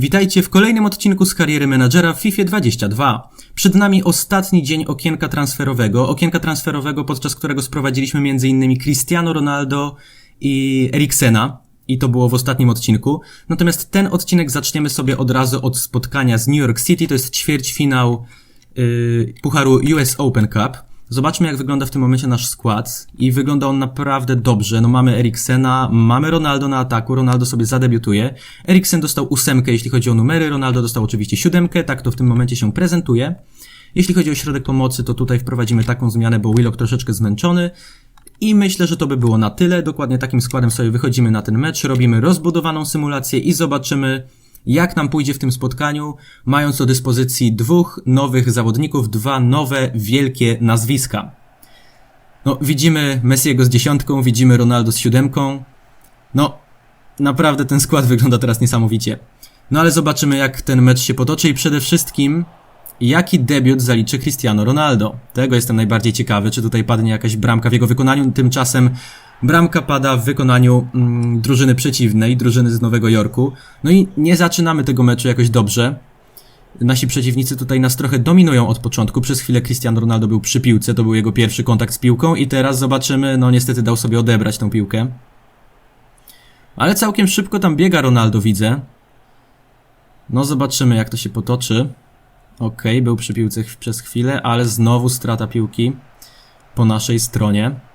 Witajcie w kolejnym odcinku z kariery menadżera w FIFA 22. Przed nami ostatni dzień okienka transferowego, okienka transferowego, podczas którego sprowadziliśmy m.in. Cristiano Ronaldo i Eriksena. I to było w ostatnim odcinku. Natomiast ten odcinek zaczniemy sobie od razu od spotkania z New York City. To jest ćwierćfinał yy, Pucharu US Open Cup. Zobaczmy, jak wygląda w tym momencie nasz skład. I wygląda on naprawdę dobrze. No mamy Eriksena, mamy Ronaldo na ataku, Ronaldo sobie zadebiutuje. Eriksen dostał ósemkę, jeśli chodzi o numery, Ronaldo dostał oczywiście siódemkę, tak to w tym momencie się prezentuje. Jeśli chodzi o środek pomocy, to tutaj wprowadzimy taką zmianę, bo Willock troszeczkę zmęczony. I myślę, że to by było na tyle. Dokładnie takim składem sobie wychodzimy na ten mecz, robimy rozbudowaną symulację i zobaczymy, jak nam pójdzie w tym spotkaniu, mając do dyspozycji dwóch nowych zawodników, dwa nowe, wielkie nazwiska. No, widzimy Messiego z dziesiątką, widzimy Ronaldo z siódemką. No, naprawdę ten skład wygląda teraz niesamowicie. No ale zobaczymy, jak ten mecz się potoczy i przede wszystkim, jaki debiut zaliczy Cristiano Ronaldo. Tego jestem najbardziej ciekawy, czy tutaj padnie jakaś bramka w jego wykonaniu. Tymczasem Bramka pada w wykonaniu mm, drużyny przeciwnej, drużyny z Nowego Jorku. No i nie zaczynamy tego meczu jakoś dobrze. Nasi przeciwnicy tutaj nas trochę dominują od początku. Przez chwilę Cristiano Ronaldo był przy piłce, to był jego pierwszy kontakt z piłką i teraz zobaczymy, no niestety dał sobie odebrać tą piłkę. Ale całkiem szybko tam biega Ronaldo, widzę. No zobaczymy jak to się potoczy. Ok, był przy piłce przez chwilę, ale znowu strata piłki po naszej stronie.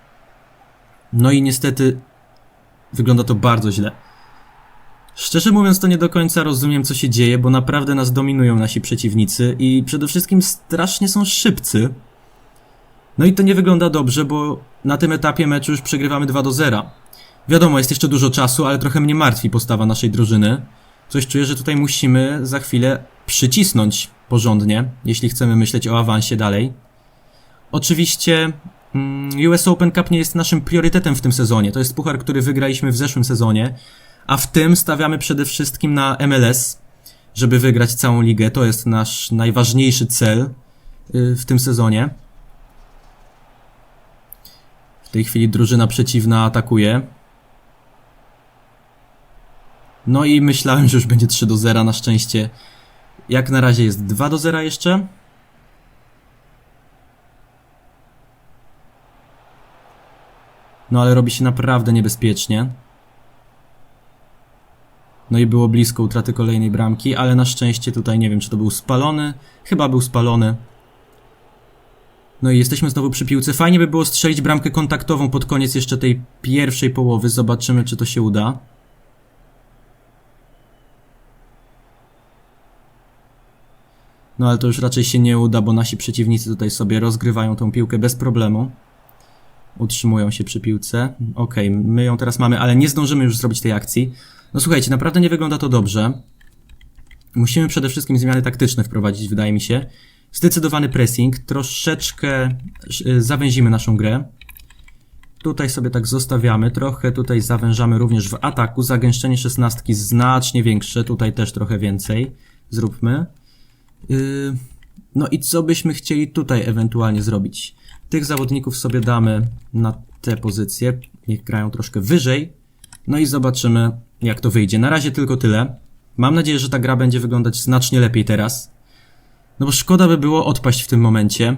No i niestety wygląda to bardzo źle. Szczerze mówiąc, to nie do końca rozumiem, co się dzieje, bo naprawdę nas dominują nasi przeciwnicy i przede wszystkim strasznie są szybcy. No i to nie wygląda dobrze, bo na tym etapie meczu już przegrywamy 2 do 0. Wiadomo, jest jeszcze dużo czasu, ale trochę mnie martwi postawa naszej drużyny. Coś czuję, że tutaj musimy za chwilę przycisnąć porządnie, jeśli chcemy myśleć o awansie dalej. Oczywiście US Open Cup nie jest naszym priorytetem w tym sezonie. To jest puchar, który wygraliśmy w zeszłym sezonie, a w tym stawiamy przede wszystkim na MLS, żeby wygrać całą ligę. To jest nasz najważniejszy cel y, w tym sezonie. W tej chwili drużyna przeciwna atakuje. No i myślałem, że już będzie 3 do 0. Na szczęście, jak na razie jest 2 do 0 jeszcze. No ale robi się naprawdę niebezpiecznie. No i było blisko utraty kolejnej bramki, ale na szczęście tutaj nie wiem, czy to był spalony. Chyba był spalony. No i jesteśmy znowu przy piłce. Fajnie by było strzelić bramkę kontaktową pod koniec jeszcze tej pierwszej połowy. Zobaczymy, czy to się uda. No ale to już raczej się nie uda, bo nasi przeciwnicy tutaj sobie rozgrywają tą piłkę bez problemu. Utrzymują się przy piłce. Okej, my ją teraz mamy, ale nie zdążymy już zrobić tej akcji. No słuchajcie, naprawdę nie wygląda to dobrze. Musimy przede wszystkim zmiany taktyczne wprowadzić, wydaje mi się. Zdecydowany pressing, troszeczkę y, zawęzimy naszą grę. Tutaj sobie tak zostawiamy, trochę tutaj zawężamy również w ataku. Zagęszczenie szesnastki znacznie większe, tutaj też trochę więcej. Zróbmy. Yy, no i co byśmy chcieli tutaj ewentualnie zrobić? Tych zawodników sobie damy na te pozycje, niech grają troszkę wyżej. No i zobaczymy, jak to wyjdzie. Na razie tylko tyle. Mam nadzieję, że ta gra będzie wyglądać znacznie lepiej teraz. No bo szkoda by było odpaść w tym momencie.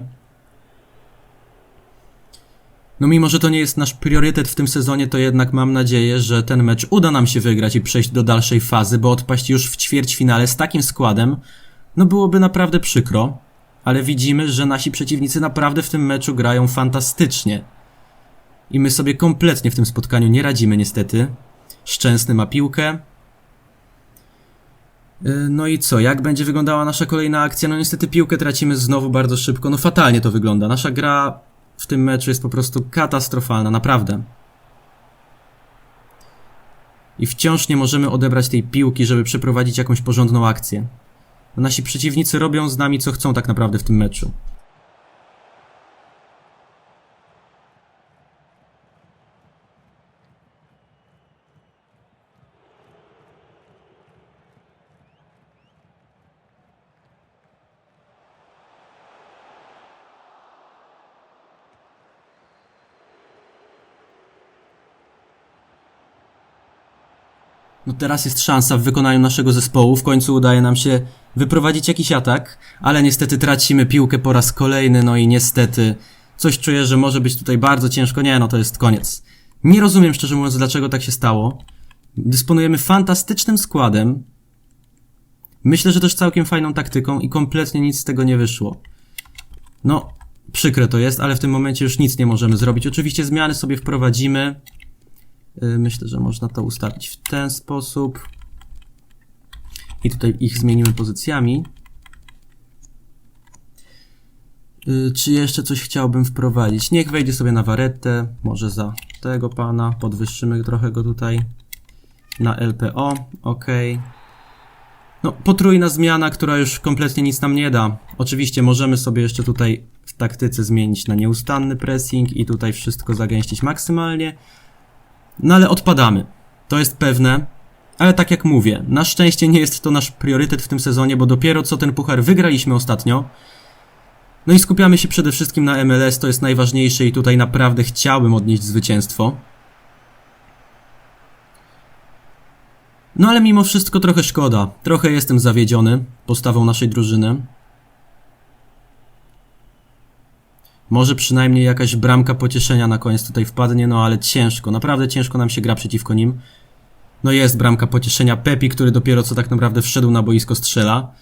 No mimo, że to nie jest nasz priorytet w tym sezonie, to jednak mam nadzieję, że ten mecz uda nam się wygrać i przejść do dalszej fazy, bo odpaść już w ćwierćfinale z takim składem, no byłoby naprawdę przykro. Ale widzimy, że nasi przeciwnicy naprawdę w tym meczu grają fantastycznie. I my sobie kompletnie w tym spotkaniu nie radzimy niestety. Szczęsny ma piłkę. Yy, No i co, jak będzie wyglądała nasza kolejna akcja? No niestety piłkę tracimy znowu bardzo szybko. No fatalnie to wygląda. Nasza gra w tym meczu jest po prostu katastrofalna, naprawdę. I wciąż nie możemy odebrać tej piłki, żeby przeprowadzić jakąś porządną akcję. Nasi przeciwnicy robią z nami co chcą tak naprawdę w tym meczu. No teraz jest szansa w wykonaniu naszego zespołu. W końcu udaje nam się wyprowadzić jakiś atak, ale niestety tracimy piłkę po raz kolejny, no i niestety coś czuję, że może być tutaj bardzo ciężko. Nie, no to jest koniec. Nie rozumiem szczerze mówiąc, dlaczego tak się stało. Dysponujemy fantastycznym składem. Myślę, że też całkiem fajną taktyką i kompletnie nic z tego nie wyszło. No, przykre to jest, ale w tym momencie już nic nie możemy zrobić. Oczywiście zmiany sobie wprowadzimy. Yy, Myślę, że można to ustawić w ten sposób. I tutaj ich zmienimy pozycjami. Yy, Czy jeszcze coś chciałbym wprowadzić? Niech wejdzie sobie na waretę, może za tego pana, podwyższymy trochę go tutaj na LPO, ok. No, potrójna zmiana, która już kompletnie nic nam nie da. Oczywiście możemy sobie jeszcze tutaj w taktyce zmienić na nieustanny pressing i tutaj wszystko zagęścić maksymalnie. No ale odpadamy. To jest pewne. Ale tak jak mówię, na szczęście nie jest to nasz priorytet w tym sezonie, bo dopiero co ten puchar wygraliśmy ostatnio. No i skupiamy się przede wszystkim na MLS, to jest najważniejsze i tutaj naprawdę chciałbym odnieść zwycięstwo. No ale mimo wszystko trochę szkoda. Trochę jestem zawiedziony postawą naszej drużyny. Może przynajmniej jakaś bramka pocieszenia na koniec tutaj wpadnie, no ale ciężko, naprawdę ciężko nam się gra przeciwko nim. No jest bramka pocieszenia Pepi, który dopiero co tak naprawdę wszedł na boisko strzela.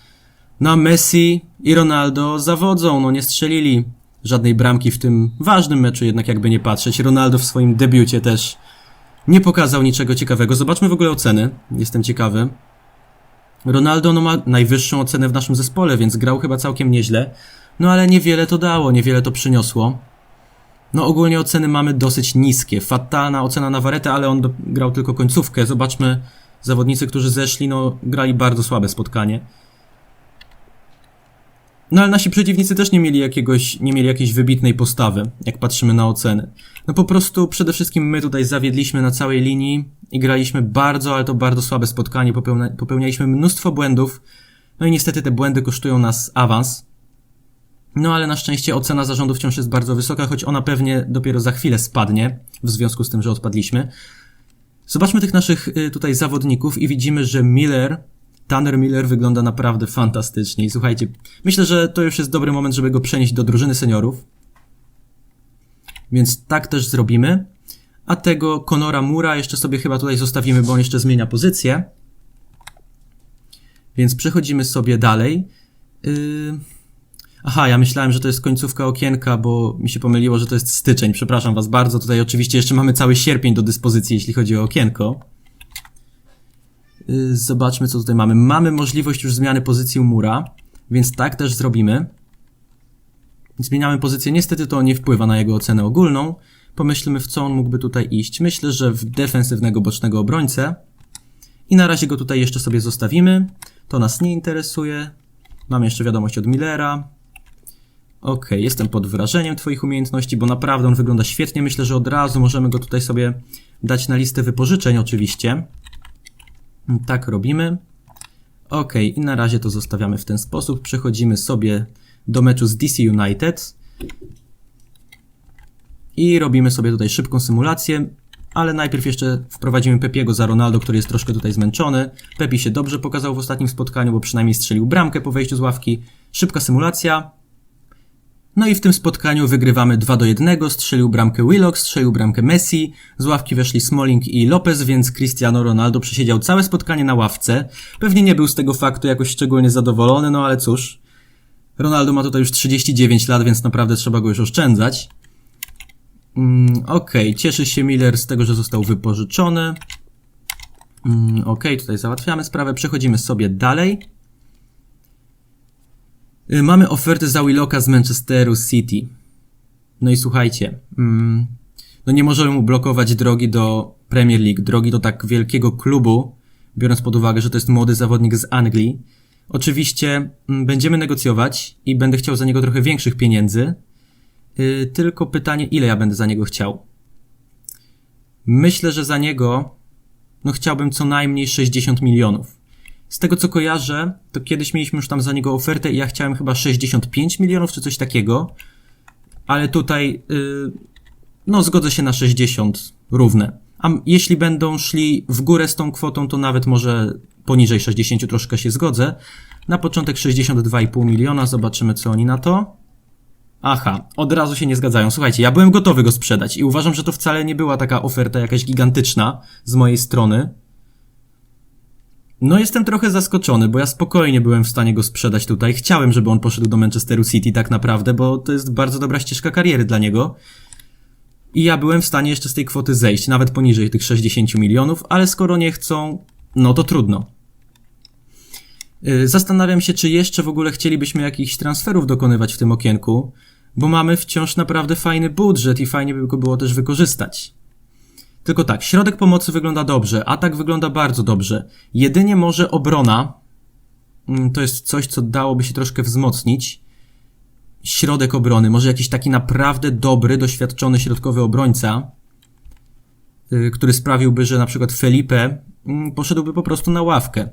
No Messi i Ronaldo zawodzą, no nie strzelili żadnej bramki w tym ważnym meczu jednak jakby nie patrzeć. Ronaldo w swoim debiucie też nie pokazał niczego ciekawego. Zobaczmy w ogóle oceny, jestem ciekawy. Ronaldo no, ma najwyższą ocenę w naszym zespole, więc grał chyba całkiem nieźle. No ale niewiele to dało, niewiele to przyniosło. No ogólnie oceny mamy dosyć niskie. Fatalna ocena na Waretę, ale on grał tylko końcówkę. Zobaczmy, zawodnicy, którzy zeszli, no grali bardzo słabe spotkanie. No ale nasi przeciwnicy też nie mieli jakiegoś, nie mieli jakiejś wybitnej postawy, jak patrzymy na oceny. No po prostu przede wszystkim my tutaj zawiedliśmy na całej linii i graliśmy bardzo, ale to bardzo słabe spotkanie, popełnia, popełnialiśmy mnóstwo błędów. No i niestety te błędy kosztują nas awans. No ale na szczęście ocena zarządu wciąż jest bardzo wysoka, choć ona pewnie dopiero za chwilę spadnie, w związku z tym, że odpadliśmy. Zobaczmy tych naszych y, tutaj zawodników i widzimy, że Miller, Tanner Miller wygląda naprawdę fantastycznie. I słuchajcie, myślę, że to już jest dobry moment, żeby go przenieść do drużyny seniorów. Więc tak też zrobimy. A tego Conora Mura jeszcze sobie chyba tutaj zostawimy, bo on jeszcze zmienia pozycję. Więc przechodzimy sobie dalej. Yy... Aha, ja myślałem, że to jest końcówka okienka, bo mi się pomyliło, że to jest styczeń. Przepraszam was bardzo. Tutaj oczywiście jeszcze mamy cały sierpień do dyspozycji, jeśli chodzi o okienko. Yy, Zobaczmy, co tutaj mamy. Mamy możliwość już zmiany pozycji mura, więc tak też zrobimy. Zmieniamy pozycję. Niestety to nie wpływa na jego ocenę ogólną. Pomyślmy, w co on mógłby tutaj iść. Myślę, że w defensywnego bocznego obrońcę. I na razie go tutaj jeszcze sobie zostawimy. To nas nie interesuje. Mamy jeszcze wiadomość od Millera. Ok, jestem pod wrażeniem Twoich umiejętności, bo naprawdę on wygląda świetnie. Myślę, że od razu możemy go tutaj sobie dać na listę wypożyczeń, oczywiście. Tak robimy. Ok, i na razie to zostawiamy w ten sposób. Przechodzimy sobie do meczu z DC United. I robimy sobie tutaj szybką symulację, ale najpierw jeszcze wprowadzimy Pepiego za Ronaldo, który jest troszkę tutaj zmęczony. Pepi się dobrze pokazał w ostatnim spotkaniu, bo przynajmniej strzelił bramkę po wejściu z ławki. Szybka symulacja. No i w tym spotkaniu wygrywamy 2 do 1. Strzelił bramkę Willock, strzelił bramkę Messi. Z ławki weszli Smalling i Lopez, więc Cristiano Ronaldo przesiedział całe spotkanie na ławce. Pewnie nie był z tego faktu jakoś szczególnie zadowolony, no ale cóż. Ronaldo ma tutaj już 39 lat, więc naprawdę trzeba go już oszczędzać. Mm, Okej, cieszy się Miller z tego, że został wypożyczony. Mm, Okej, tutaj załatwiamy sprawę. Przechodzimy sobie dalej. Y, Mamy ofertę za Willocka z Manchesteru City. No i słuchajcie, mm, no nie możemy mu blokować drogi do Premier League, drogi do tak wielkiego klubu, biorąc pod uwagę, że to jest młody zawodnik z Anglii. Oczywiście mm, będziemy negocjować i będę chciał za niego trochę większych pieniędzy. Yy, tylko pytanie, ile ja będę za niego chciał. Myślę, że za niego, no chciałbym co najmniej 60 milionów. Z tego co kojarzę, to kiedyś mieliśmy już tam za niego ofertę i ja chciałem chyba 65 milionów czy coś takiego. Ale tutaj, yy, no zgodzę się na 60 równe. a jeśli będą szli w górę z tą kwotą, to nawet może poniżej 60 troszkę się zgodzę. Na początek 62,5 miliona, zobaczymy co oni na to. Aha, od razu się nie zgadzają. Słuchajcie, ja byłem gotowy go sprzedać i uważam, że to wcale nie była taka oferta jakaś gigantyczna z mojej strony. No jestem trochę zaskoczony, bo ja spokojnie byłem w stanie go sprzedać tutaj. Chciałem, żeby on poszedł do Manchesteru City tak naprawdę, bo to jest bardzo dobra ścieżka kariery dla niego. I ja byłem w stanie jeszcze z tej kwoty zejść, nawet poniżej tych 60 milionów, ale skoro nie chcą, no to trudno. Yy, Zastanawiam się, czy jeszcze w ogóle chcielibyśmy jakichś transferów dokonywać w tym okienku, bo mamy wciąż naprawdę fajny budżet i fajnie by go było też wykorzystać. Tylko tak, środek pomocy wygląda dobrze, atak wygląda bardzo dobrze. Jedynie może obrona, mm, to jest coś, co dałoby się troszkę wzmocnić. Środek obrony, może jakiś taki naprawdę dobry, doświadczony środkowy obrońca, yy, który sprawiłby, że na przykład Felipe mm, poszedłby po prostu na ławkę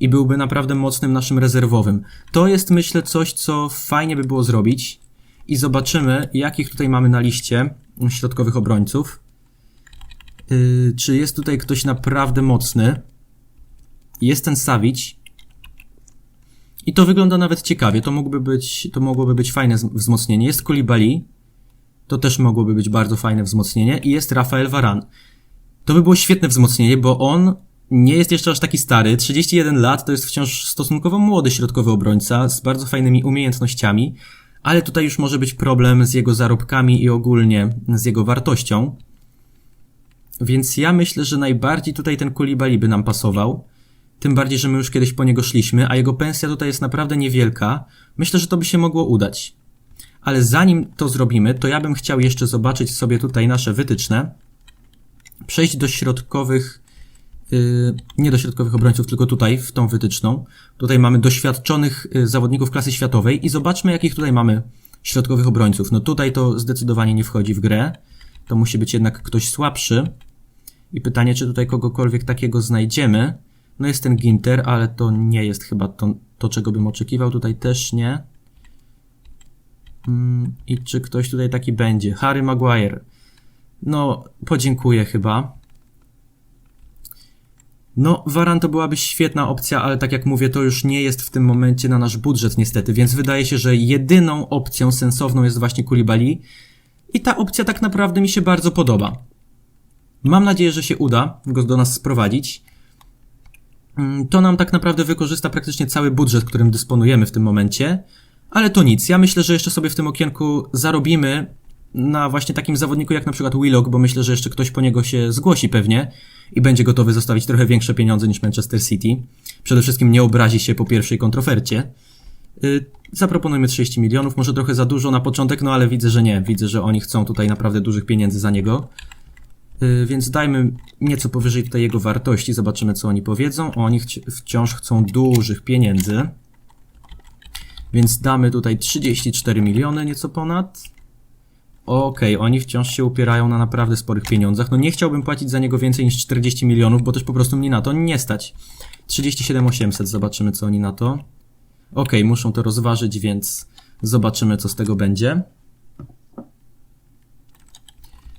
i byłby naprawdę mocnym naszym rezerwowym. To jest myślę coś, co fajnie by było zrobić i zobaczymy, jakich tutaj mamy na liście środkowych obrońców. Yy, czy jest tutaj ktoś naprawdę mocny? Jest ten Savic. I to wygląda nawet ciekawie. To mógłby być, to mogłoby być fajne wzmocnienie. Jest Koulibaly. To też mogłoby być bardzo fajne wzmocnienie. I jest Rafael Varane. To by było świetne wzmocnienie, bo on nie jest jeszcze aż taki stary. 31 lat to jest wciąż stosunkowo młody środkowy obrońca z bardzo fajnymi umiejętnościami, ale tutaj już może być problem z jego zarobkami i ogólnie z jego wartością. Więc ja myślę, że najbardziej tutaj ten Koulibaly by nam pasował. Tym bardziej, że my już kiedyś po niego szliśmy, a jego pensja tutaj jest naprawdę niewielka. Myślę, że to by się mogło udać. Ale zanim to zrobimy, to ja bym chciał jeszcze zobaczyć sobie tutaj nasze wytyczne. Przejść do środkowych, yy, nie do środkowych obrońców, tylko tutaj, w tą wytyczną. Tutaj mamy doświadczonych yy, zawodników klasy światowej i zobaczmy, jakich tutaj mamy środkowych obrońców. No tutaj to zdecydowanie nie wchodzi w grę. To musi być jednak ktoś słabszy. I pytanie, czy tutaj kogokolwiek takiego znajdziemy. No jest ten Ginter, ale to nie jest chyba to, to czego bym oczekiwał. Tutaj też nie. Mm, I czy ktoś tutaj taki będzie? Harry Maguire. No, podziękuję chyba. No, Varan to byłaby świetna opcja, ale tak jak mówię, to już nie jest w tym momencie na nasz budżet niestety, więc wydaje się, że jedyną opcją sensowną jest właśnie Koulibaly i ta opcja tak naprawdę mi się bardzo podoba. Mam nadzieję, że się uda go do nas sprowadzić. Mm, To nam tak naprawdę wykorzysta praktycznie cały budżet, którym dysponujemy w tym momencie, ale to nic. Ja myślę, że jeszcze sobie w tym okienku zarobimy na właśnie takim zawodniku jak na przykład Willock, bo myślę, że jeszcze ktoś po niego się zgłosi pewnie i będzie gotowy zostawić trochę większe pieniądze niż Manchester City. Przede wszystkim nie obrazi się po pierwszej kontrofercie. Y, Zaproponujmy 30 milionów, może trochę za dużo na początek, no ale widzę, że nie. Widzę, że oni chcą tutaj naprawdę dużych pieniędzy za niego. Y, Więc dajmy nieco powyżej tutaj jego wartości, zobaczymy co oni powiedzą. Oni chci- wciąż chcą dużych pieniędzy. Więc damy tutaj 34 miliony, nieco ponad. Okej, oni wciąż się upierają na naprawdę sporych pieniądzach. No nie chciałbym płacić za niego więcej niż 40 milionów, bo też po prostu mnie na to nie stać. 37 800, zobaczymy co oni na to. Okej, muszą to rozważyć, więc zobaczymy co z tego będzie.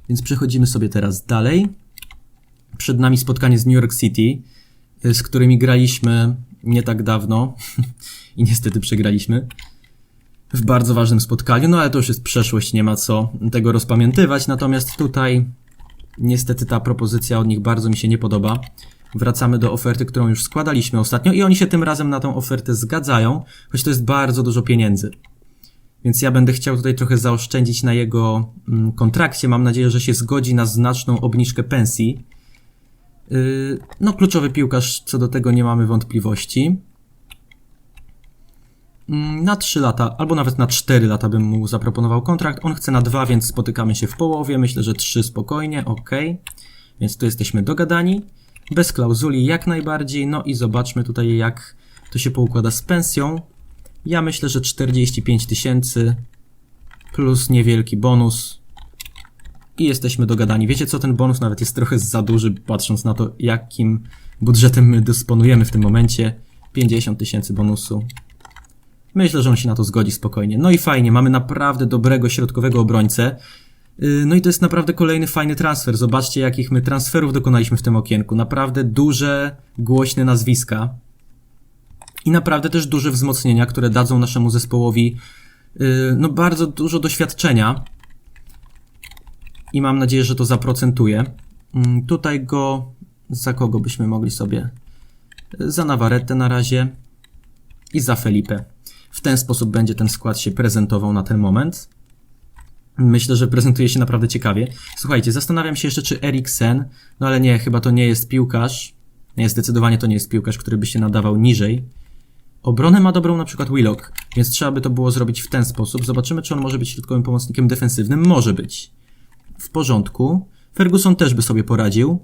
Więc przechodzimy sobie teraz dalej. Przed nami spotkanie z New York City, y, z którymi graliśmy nie tak dawno i niestety przegraliśmy w bardzo ważnym spotkaniu, no ale to już jest przeszłość, nie ma co tego rozpamiętywać. Natomiast tutaj niestety ta propozycja od nich bardzo mi się nie podoba. Wracamy do oferty, którą już składaliśmy ostatnio i oni się tym razem na tą ofertę zgadzają, choć to jest bardzo dużo pieniędzy. Więc ja będę chciał tutaj trochę zaoszczędzić na jego mm, kontrakcie. Mam nadzieję, że się zgodzi na znaczną obniżkę pensji. Yy, no, kluczowy piłkarz, co do tego nie mamy wątpliwości. Mm, Na 3 lata, albo nawet na 4 lata bym mu zaproponował kontrakt. On chce na 2, więc spotykamy się w połowie. Myślę, że 3 spokojnie, ok. Więc tu jesteśmy dogadani. Bez klauzuli jak najbardziej. No i zobaczmy tutaj, jak to się poukłada z pensją. Ja myślę, że 45 tysięcy plus niewielki bonus. I jesteśmy dogadani. Wiecie co, ten bonus nawet jest trochę za duży, patrząc na to, jakim budżetem my dysponujemy w tym momencie. 50 tysięcy bonusu. Myślę, że on się na to zgodzi spokojnie. No i fajnie, mamy naprawdę dobrego środkowego obrońcę. Y, No i to jest naprawdę kolejny fajny transfer. Zobaczcie, jakich my transferów dokonaliśmy w tym okienku. Naprawdę duże, głośne nazwiska. I naprawdę też duże wzmocnienia, które dadzą naszemu zespołowi y, no bardzo dużo doświadczenia. I mam nadzieję, że to zaprocentuje. Mm, Tutaj go, za kogo byśmy mogli sobie? Za Navarrete na razie i za Felipe. W ten sposób będzie ten skład się prezentował na ten moment. Myślę, że prezentuje się naprawdę ciekawie. Słuchajcie, zastanawiam się jeszcze, czy Eriksen, no ale nie, chyba to nie jest piłkarz. Nie, zdecydowanie to nie jest piłkarz, który by się nadawał niżej. Obronę ma dobrą na przykład Willock, więc trzeba by to było zrobić w ten sposób. Zobaczymy, czy on może być środkowym pomocnikiem defensywnym. Może być. W porządku. Ferguson też by sobie poradził.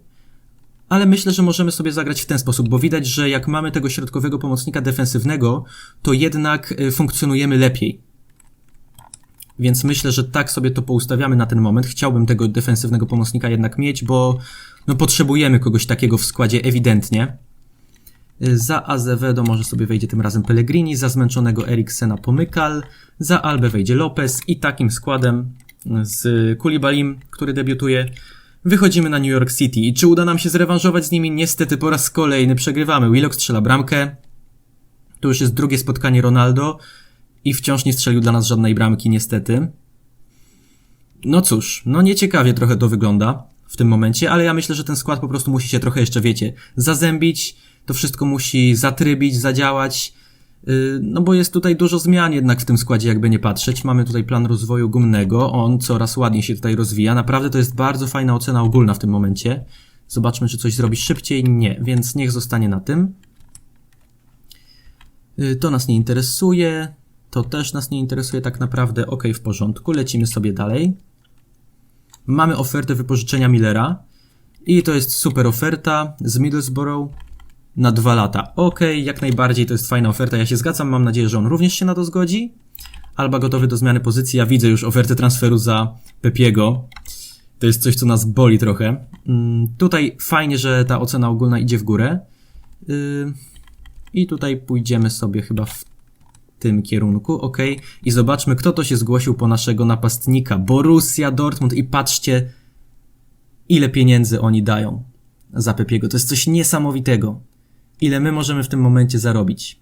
Ale myślę, że możemy sobie zagrać w ten sposób, bo widać, że jak mamy tego środkowego pomocnika defensywnego, to jednak y, funkcjonujemy lepiej. Więc myślę, że tak sobie to poustawiamy na ten moment. Chciałbym tego defensywnego pomocnika jednak mieć, bo no, potrzebujemy kogoś takiego w składzie ewidentnie. Y, Za Azevedo może sobie wejdzie tym razem Pellegrini, za zmęczonego Eriksena Pomykal, za Albę wejdzie Lopez i takim składem y, z Kulibalim, który debiutuje, wychodzimy na New York City. I czy uda nam się zrewanżować z nimi? Niestety po raz kolejny przegrywamy. Willock strzela bramkę. To już jest drugie spotkanie Ronaldo i wciąż nie strzelił dla nas żadnej bramki, niestety. No cóż, no nieciekawie trochę to wygląda w tym momencie, ale ja myślę, że ten skład po prostu musi się trochę jeszcze, wiecie, zazębić, to wszystko musi zatrybić, zadziałać, yy, no bo jest tutaj dużo zmian jednak w tym składzie, jakby nie patrzeć. Mamy tutaj plan rozwoju gumnego, on coraz ładniej się tutaj rozwija, naprawdę to jest bardzo fajna ocena ogólna w tym momencie. Zobaczmy, czy coś zrobi szybciej. Nie, więc niech zostanie na tym. Yy, To nas nie interesuje. To też nas nie interesuje tak naprawdę. Ok, w porządku. Lecimy sobie dalej. Mamy ofertę wypożyczenia Millera. I to jest super oferta z Middlesbrough na dwa lata. Ok, jak najbardziej to jest fajna oferta. Ja się zgadzam. Mam nadzieję, że on również się na to zgodzi. Alba gotowy do zmiany pozycji. Ja widzę już ofertę transferu za Pepiego. To jest coś, co nas boli trochę. Mm, Tutaj fajnie, że ta ocena ogólna idzie w górę. Yy, I tutaj pójdziemy sobie chyba w tym kierunku, ok. I zobaczmy, kto to się zgłosił po naszego napastnika. Borussia Dortmund i patrzcie, ile pieniędzy oni dają za Pepiego. To jest coś niesamowitego. Ile my możemy w tym momencie zarobić.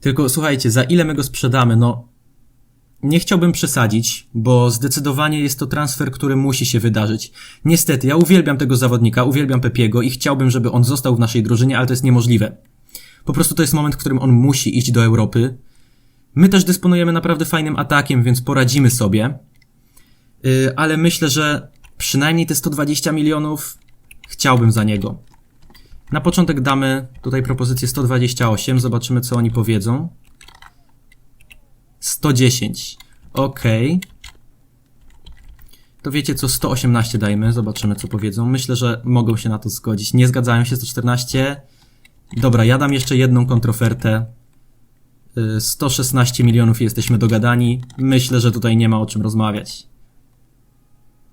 Tylko słuchajcie, za ile my go sprzedamy? No, nie chciałbym przesadzić, bo zdecydowanie jest to transfer, który musi się wydarzyć. Niestety, ja uwielbiam tego zawodnika, uwielbiam Pepiego i chciałbym, żeby on został w naszej drużynie, ale to jest niemożliwe. Po prostu to jest moment, w którym on musi iść do Europy. My też dysponujemy naprawdę fajnym atakiem, więc poradzimy sobie. Yy, ale myślę, że przynajmniej te 120 milionów chciałbym za niego. Na początek damy tutaj propozycję 128, zobaczymy co oni powiedzą. 110. Okej. To wiecie co, 118 dajmy, zobaczymy co powiedzą. Myślę, że mogą się na to zgodzić. Nie zgadzają się 114. Dobra, ja dam jeszcze jedną kontrofertę. Y, 116 milionów i jesteśmy dogadani. Myślę, że tutaj nie ma o czym rozmawiać.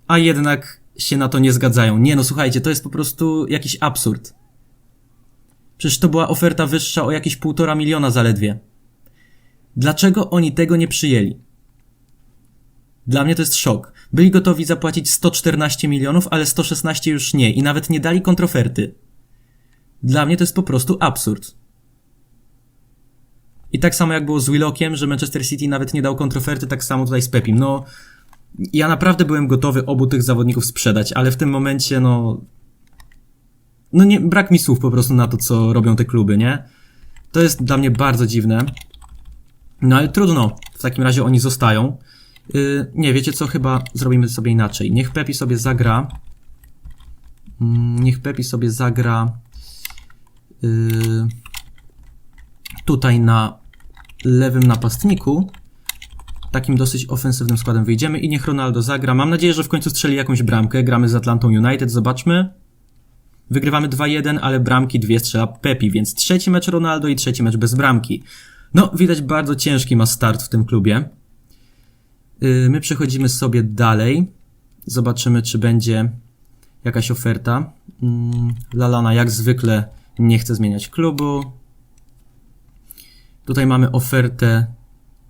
A jednak się na to nie zgadzają. Nie no, słuchajcie, to jest po prostu jakiś absurd. Przecież to była oferta wyższa o jakieś półtora miliona zaledwie. Dlaczego oni tego nie przyjęli? Dla mnie to jest szok. Byli gotowi zapłacić 114 milionów, ale 116 już nie i nawet nie dali kontroferty. Dla mnie to jest po prostu absurd. I tak samo jak było z Willockiem, że Manchester City nawet nie dał kontroferty, tak samo tutaj z Pepim. No, ja naprawdę byłem gotowy obu tych zawodników sprzedać, ale w tym momencie, no. No nie, brak mi słów po prostu na to, co robią te kluby, nie? To jest dla mnie bardzo dziwne. No ale trudno, w takim razie oni zostają. Yy, nie, wiecie co, chyba zrobimy sobie inaczej. Niech Pepi sobie zagra. Mm, niech Pepi sobie zagra. Yy, tutaj na lewym napastniku. Takim dosyć ofensywnym składem wyjdziemy i niech Ronaldo zagra. Mam nadzieję, że w końcu strzeli jakąś bramkę. Gramy z Atlantą United, zobaczmy. Wygrywamy 2-1, ale bramki dwie strzela Pepi, więc trzeci mecz Ronaldo i trzeci mecz bez bramki. No, widać bardzo ciężki ma start w tym klubie. Yy, my przechodzimy sobie dalej. Zobaczymy, czy będzie jakaś oferta. Yy, Lalana jak zwykle nie chce zmieniać klubu. Tutaj mamy ofertę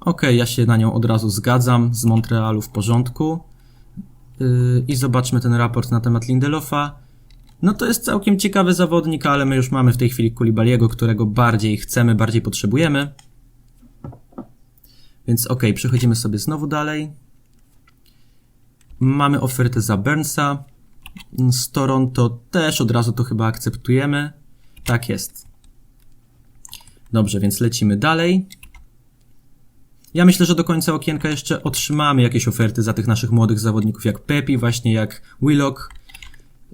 Okej, ja się na nią od razu zgadzam, z Montrealu w porządku. Yy, I zobaczmy ten raport na temat Lindelofa. No to jest całkiem ciekawy zawodnik, ale my już mamy w tej chwili Kulibaliego, którego bardziej chcemy, bardziej potrzebujemy. Więc okej, przechodzimy sobie znowu dalej. Mamy ofertę za Burnsa. Z Toronto też od razu to chyba akceptujemy. Tak jest. Dobrze, więc lecimy dalej. Ja myślę, że do końca okienka jeszcze otrzymamy jakieś oferty za tych naszych młodych zawodników, jak Pepi, właśnie jak Willock.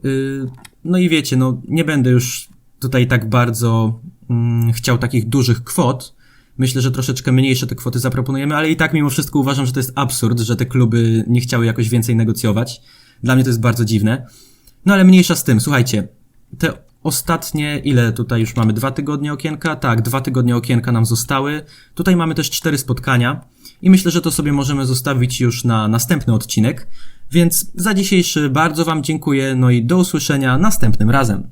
Yy, no i wiecie, no nie będę już tutaj tak bardzo mm, chciał takich dużych kwot. Myślę, że troszeczkę mniejsze te kwoty zaproponujemy, ale i tak mimo wszystko uważam, że to jest absurd, że te kluby nie chciały jakoś więcej negocjować. Dla mnie to jest bardzo dziwne. No ale mniejsza z tym, słuchajcie, te ostatnie, ile tutaj już mamy? Dwa tygodnie okienka? Tak, dwa tygodnie okienka nam zostały. Tutaj mamy też cztery spotkania i myślę, że to sobie możemy zostawić już na następny odcinek. Więc za dzisiejszy bardzo Wam dziękuję, no i do usłyszenia następnym razem.